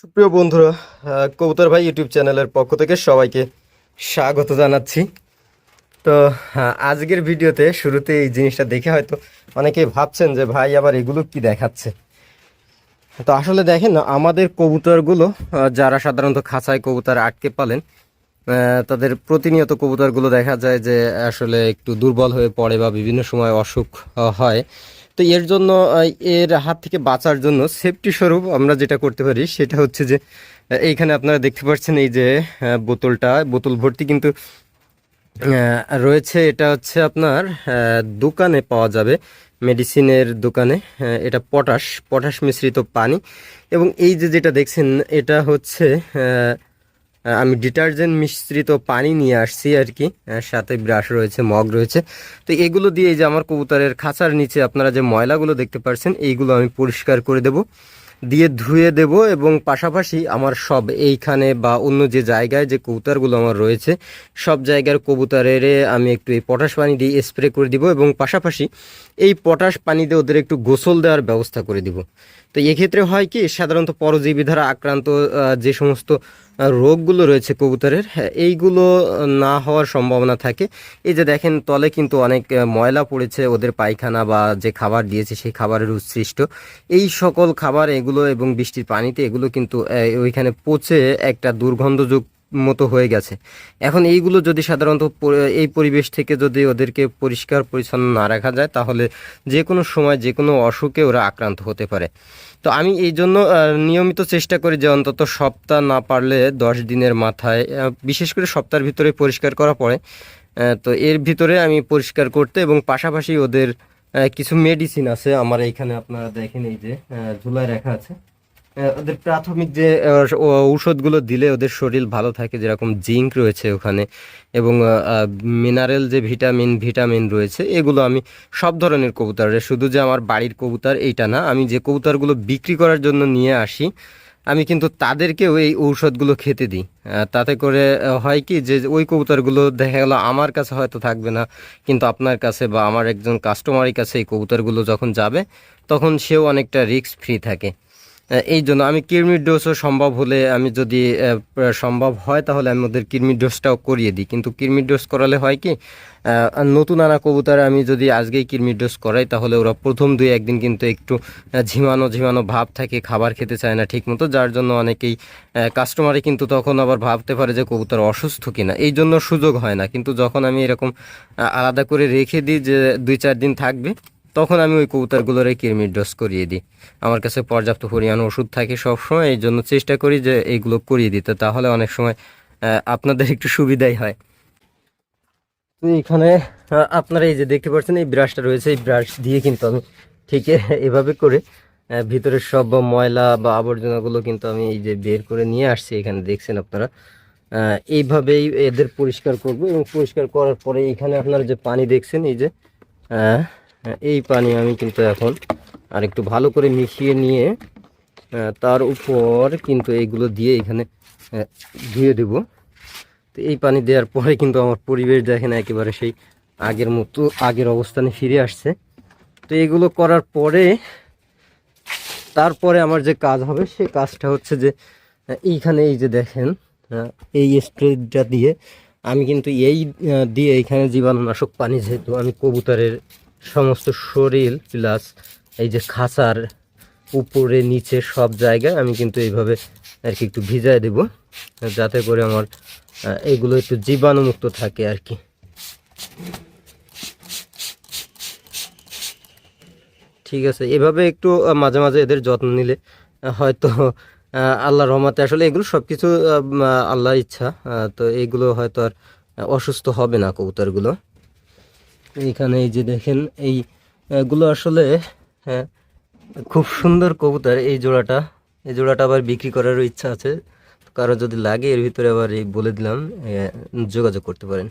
সুপ্রিয় বন্ধুরা কবুতর ভাই ইউটিউব চ্যানেলের পক্ষ থেকে সবাইকে স্বাগত জানাচ্ছি। তো হ্যাঁ, আজকের ভিডিওতে শুরুতে এই জিনিসটা দেখে হয়তো অনেকে ভাবছেন যে ভাই আবার এগুলো কি দেখাচ্ছে? তো আসলে দেখেন আমাদের কবুতরগুলো যারা সাধারণত খাঁচায় কবুতর আটকে পালেন তাদের প্রতিনিয়ত কবুতরগুলো দেখা যায় যে আসলে একটু দুর্বল হয়ে পড়ে বা বিভিন্ন সময় অসুখ হয়। তো এর জন্য এর হাত থেকে বাঁচার জন্য সেফটি স্বরূপ আমরা যেটা করতে পারি সেটা হচ্ছে যে এইখানে আপনারা দেখতে পাচ্ছেন এই যে বোতলটা, বোতল ভর্তি কিন্তু রয়েছে। এটা হচ্ছে আপনার দোকানে পাওয়া যাবে, মেডিসিনের দোকানে এটা পটাশ পটাশ মিশ্রিত পানি। এবং এই যে যেটা দেখছেন, এটা হচ্ছে আমি ডিটারজেন্ট মিশ্রিত পানি নিয়ে আসছি আর কি। সাথে ব্রাশ রয়েছে, মগ রয়েছে। তো এগুলো দিয়ে যে আমার কবুতরের খাঁচার নিচে আপনারা যে ময়লাগুলো দেখতে পাচ্ছেন এইগুলো আমি পরিষ্কার করে দেব। দিয়ে ধুয়ে দেব এবং পাশাপাশি আমার সব এইখানে বা অন্য যে জায়গায় যে কবুতরগুলো আমার রয়েছে, সব জায়গার কবুতরের আমি একটু এই পটাশ পানি দিয়ে স্প্রে করে দিব এবং পাশাপাশি এই পটাশ পানি দিয়ে ওদের একটু গোসল দেওয়ার ব্যবস্থা করে দিব। তো এক্ষেত্রে হয় কি, সাধারণত পরজীবী দ্বারা আক্রান্ত যে সমস্ত রোগগুলো রয়েছে কবুতরের। হ্যাঁ, এইগুলো না হওয়ার সম্ভাবনা থাকে। এই যে দেখেন তলে কিন্তু অনেক ময়লা পড়েছে ওদের পায়খানা বা যে খাবার দিয়েছে সেই খাবারের উৎসৃষ্ট। এই সকল খাবার এগুলো এবং বৃষ্টির পানিতে এগুলো কিন্তু ওইখানে পচে একটা দুর্গন্ধযুক্ত মতো হয়ে গেছে। এখন এইগুলো যদি সাধারণত এই পরিবেশ থেকে যদি ওদেরকে পরিষ্কার পরিচ্ছন্ন না রাখা যায়, তাহলে যে কোনো সময় যে কোনো অসুখে ওরা আক্রান্ত হতে পারে। তো আমি এই জন্য নিয়মিত চেষ্টা করি যে অন্তত সপ্তাহ না পারলে দশ দিনের মাথায় বিশেষ করে সপ্তাহের ভিতরে পরিষ্কার করা পড়ে। তো এর ভিতরে আমি পরিষ্কার করতে এবং পাশাপাশি ওদের কিছু মেডিসিন আছে। আমার এইখানে আপনারা দেখেন এই যে ঝুলায় রাখা আছে। ওদের প্রাথমিক যে ঔষধগুলো দিলে ওদের শরীর ভালো থাকে, যেরকম জিঙ্ক রয়েছে ওখানে এবং মিনারেল যে ভিটামিন ভিটামিন রয়েছে, এগুলো আমি সব ধরনের কবুতরের শুধু যে আমার বাড়ির কবুতর এইটা না, আমি যে কবুতরগুলো বিক্রি করার জন্য নিয়ে আসি, আমি কিন্তু তাদেরকেও এই ঔষধগুলো খেতে দিই। তাতে করে হয় কি যে, ওই কবুতরগুলো দেখা গেলো আমার কাছে হয়তো থাকবে না, কিন্তু আপনার কাছে বা আমার একজন কাস্টমারের কাছে এই কবুতরগুলো যখন যাবে, তখন সেও অনেকটা রিস্ক ফ্রি থাকে। এই জন্য আমি কিডনির ডোজও সম্ভব হলে আমি যদি সম্ভব হয় তাহলে আমি ওদের কিডনির ডোজটাও করিয়ে দিই। কিন্তু কিডনির ডোজ করালে হয় কি নতুন আনা কবুতর আমি যদি আজকেই কিডনির ডোজ করাই, তাহলে ওরা প্রথম দুই একদিন কিন্তু একটু ঝিমানো ঝিমানো ভাব থাকে, খাবার খেতে চায় না ঠিক মতো যার জন্য অনেকেই কাস্টমারে কিন্তু তখন আবার ভাবতে পারে যে কবুতর অসুস্থ কিনা। এই জন্য সুযোগ হয় না। কিন্তু যখন আমি এরকম আলাদা করে রেখে দিই যে দুই চার দিন থাকবে তখন আমি ওই কবুতরগুলোর কিরমির ডোজ করিয়ে দিই। আমার কাছে পর্যাপ্ত পরিমাণ ওষুধ থাকে সবসময়, এই জন্য চেষ্টা করি যে এইগুলো করিয়ে দিতে। তাহলে অনেক সময় আপনাদের একটু সুবিধাই হয়। তো এখানে আপনারা এই যে দেখতে পাচ্ছেন, এই ব্রাশটা রয়েছে, এই ব্রাশ দিয়ে কিন্তু আমি ঠিক এভাবে করে ভিতরের সব ময়লা বা আবর্জনাগুলো কিন্তু আমি এই যে বের করে নিয়ে আসছি এখানে, দেখছেন আপনারা? এইভাবেই এদের পরিষ্কার করব এবং পরিষ্কার করার পরে এখানে আপনারা যে পানি দেখছেন, এই যে এই পানি আমি কিন্তু এখন আর একটু ভালো করে মিশিয়ে নিয়ে তার উপর কিন্তু এইগুলো দিয়ে এখানে ধুয়ে দেব। তো এই পানি দেওয়ার পরে কিন্তু আমার পরিবেশ দেখেন একেবারে সেই আগের মতো, আগের অবস্থানে ফিরে আসছে। তো এগুলো করার পরে, তারপরে আমার যে কাজ হবে সেই কাজটা হচ্ছে যে এইখানে এই যে দেখেন এই স্প্রেটা দিয়ে আমি কিন্তু এই দিয়ে এইখানে জীবাণুনাশক পানি যেহেতু আমি কবুতরের সমস্ত শরীর প্লাস এই যে খাঁচার উপরে, নিচে সব জায়গায় আমি কিন্তু এইভাবে আর কি একটু ভিজায় দেব। যাতে করে আমার এগুলো একটু জীবাণুমুক্ত থাকে আর কি ঠিক আছে, এভাবে একটু মাঝে মাঝে এদের যত্ন নিলে হয়তো আল্লাহ রহমতে আসলে এগুলো সব কিছু আল্লাহর ইচ্ছা তো এগুলো হয়তো আর অসুস্থ হবে না কবুতরগুলো। এইখানে এই যে দেখেন, এই গুলো আসলে হ্যাঁ খুব সুন্দর কবুতর এই জোড়াটা। এই জোড়াটা আবার বিক্রি করারও ইচ্ছা আছে। কারও যদি লাগে, এর ভিতরে আবার এই বলে দিলাম যোগাযোগ করতে পারেন।